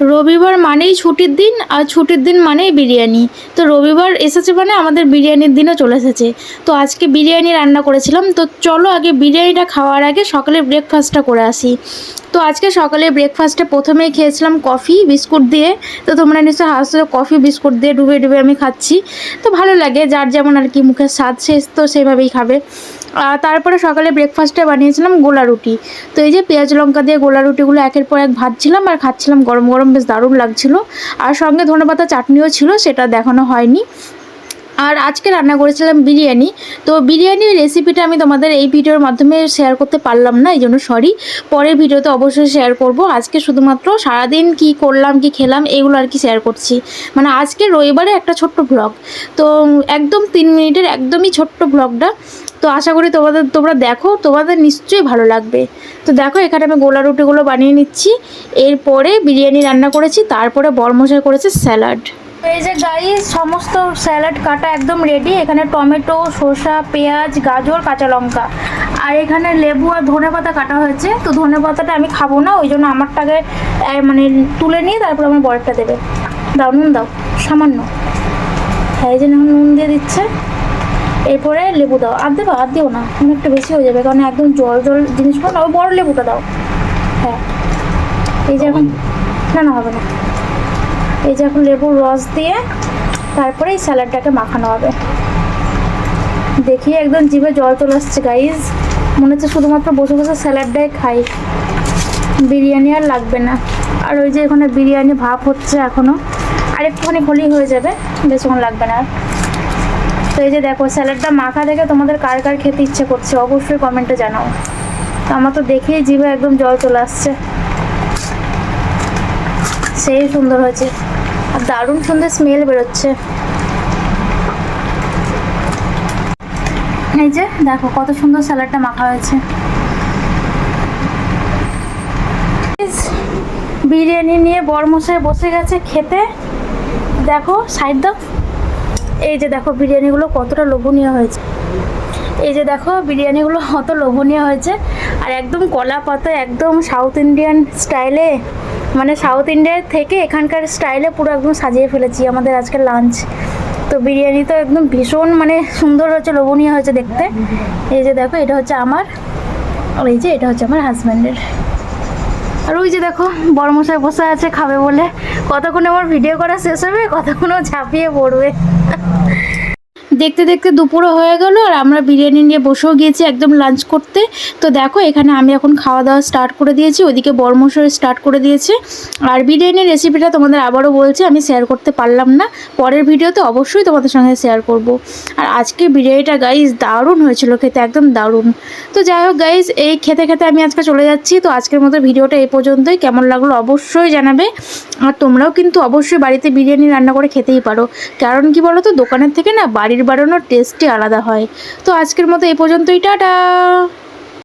রবিবার মানেই ছুটির দিন আর ছুটির দিন মানেই বিরিয়ানি। তো রবিবার এসেছে মানে আমাদের বিরিয়ানির দিনও চলে এসেছে। তো আজকে বিরিয়ানি রান্না করেছিলাম। তো চলো আগে বিরিয়ানিটা খাওয়ার আগে সকালে ব্রেকফাস্টটা করে আসি। তো আজকে সকালে ব্রেকফাস্টে প্রথমেই খেয়েছিলাম কফি, বিস্কুট দিয়ে। তো তোমরা নিশ্চয়ই হাসছো কফি, বিস্কুট দিয়ে ডুবে ডুবে আমি খাচ্ছি। তো ভালো লাগে, যার যেমন আর কি মুখের স্বাদ শেষ তো সেভাবেই খাবে। তারপরে সকালে ব্রেকফাস্টে বানিয়েছিলাম গোলা রুটি। তো এই যে পেঁয়াজ লঙ্কা দিয়ে গোলা রুটিগুলো একের পর এক ভাজছিলাম আর খাচ্ছিলাম, গরম গরম বেশ দারুণ লাগছিল। আর সঙ্গে ধনেপাতা চাটনিও ছিল, সেটা দেখানো হয়নি। আর আজকে রান্না করেছিলাম বিরিয়ানি। তো বিরিয়ানির রেসিপিটা আমি তোমাদের এই ভিডিওর মাধ্যমে শেয়ার করতে পারলাম না, এই জন্য সরি পরের ভিডিওতে অবশ্যই শেয়ার করব। আজকে শুধুমাত্র সারাদিন কি করলাম, কি খেলাম, এগুলো আর কি শেয়ার করছি। মানে আজকে রবিবারে একটা ছোট্ট ব্লগ তো একদম তিন মিনিটের একদমই ছোট্ট ব্লগটা তো আশা করি তোমাদের, তোমরা দেখো, তোমাদের নিশ্চয়ই ভালো লাগবে। তো দেখো, এখানে আমি গোলা রুটিগুলো বানিয়ে নিচ্ছি। এরপরে বিরিয়ানি রান্না করেছি, তারপরে বরমশাই করেছে স্যালাড। এই যে গাই সমস্ত স্যালাড কাটা একদম রেডি এখানে টমেটো শসা পেঁয়াজ, গাজর, কাঁচা লঙ্কা। আর এখানে লেবু আর ধনে পাতা কাটা হয়েছে। তো ধনে পাতাটা আমি খাব না, ওই জন্য আমারটাকে মানে তুলে নিয়ে তারপর আমার বরটা দেবে। দাও, নুন দাও, সামান্য। হ্যাঁ এই যে নুন দিয়ে দিচ্ছে। এরপরে লেবু দাও। আর দেবো আর দিও না। অনেকটা বেশি হয়ে যাবে কারণ একদম জল জল জিনিসগুলো না ওই বড় লেবুটা দাও। হ্যাঁ। এই যে এখন না না হবে না। এই যে এখন লেবুর রস দিয়ে তারপরে এই স্যালাডটাকে মাখানো হবে। দেখি একদম জিভে জল চলে আসছে গাইজ মনে হচ্ছে শুধুমাত্র বসে বসে স্যালাডটাই খাই। বিরিয়ানি আর লাগবে না। আর ওই যে এখানে বিরিয়ানি ভাপ হচ্ছে এখনও আর একটুখানি হলেই হয়ে যাবে বেশিক্ষণ লাগবে না। আর তো এই যে দেখো, স্যালাডটা মাখা দেখে তোমাদের কার কার খেতে ইচ্ছে করছে, অবশ্যই কমেন্টে জানাও। তো আমার তো দেখেই জিভে একদম জল চলে আসছে। সেই সুন্দর হয়েছে। আর দারুণ সুন্দর স্মেল বেরোচ্ছে। এই যে দেখো, কত সুন্দর স্যালাডটা মাখা হয়েছে। বিরিয়ানি নিয়ে বরমশাই বসে গেছে খেতে। দেখো সাইড দাও। এই যে দেখো বিরিয়ানিগুলো কতটা লোভনীয় হয়েছে। এই যে দেখো বিরিয়ানিগুলো কত লোভনীয় হয়েছে। আর একদম কলা পাতা, একদম সাউথ ইন্ডিয়ান স্টাইলে মানে সাউথ ইন্ডিয়ার থেকে এখানকার স্টাইলে পুরো একদম সাজিয়ে ফেলেছি আমাদের আজকের লাঞ্চ তো বিরিয়ানি তো একদম ভীষণ মানে সুন্দর হয়েছে, লোভনীয় হয়েছে দেখতে। এই যে দেখো, এটা হচ্ছে আমার, এই যে এটা হচ্ছে আমার হাজব্যান্ডের আর ওই যে দেখো বড় বড়মশাই বসে আছে, খাবে বলে। কতক্ষণে আমার ভিডিও করা শেষ হবে? কতক্ষণও ঝাঁপিয়ে পড়বে? দেখতে দেখতে দুপুরও হয়ে গেল আর আমরা বিরিয়ানি নিয়ে বসেও গিয়েছি একদম লাঞ্চ করতে। তো দেখো, এখানে আমি এখন খাওয়া দাওয়া স্টার্ট করে দিয়েছি, ওইদিকে বর্মশয় স্টার্ট করে দিয়েছে। আর বিরিয়ানির রেসিপিটা তোমাদের আবারও বলছি, আমি শেয়ার করতে পারলাম না। পরের ভিডিওতে অবশ্যই তোমাদের সঙ্গে শেয়ার করব। আর আজকে বিরিয়ানিটা গাইজ দারুণ হয়েছিল খেতে, একদম দারুণ। তো যাই হোক গাইজ এই খেতে খেতে আমি আজকে চলে যাচ্ছি। তো আজকের মতো ভিডিওটা এই পর্যন্তই। কেমন লাগল অবশ্যই জানাবে। আর তোমরাও কিন্তু অবশ্যই বাড়িতে বিরিয়ানি রান্না করে খেতেই পারো। কারণ কি বলো তো দোকানের থেকে না বাড়ির বানানোর টেস্টই আলাদা হয়। তো আজকের মতো এ পর্যন্তই টাটা!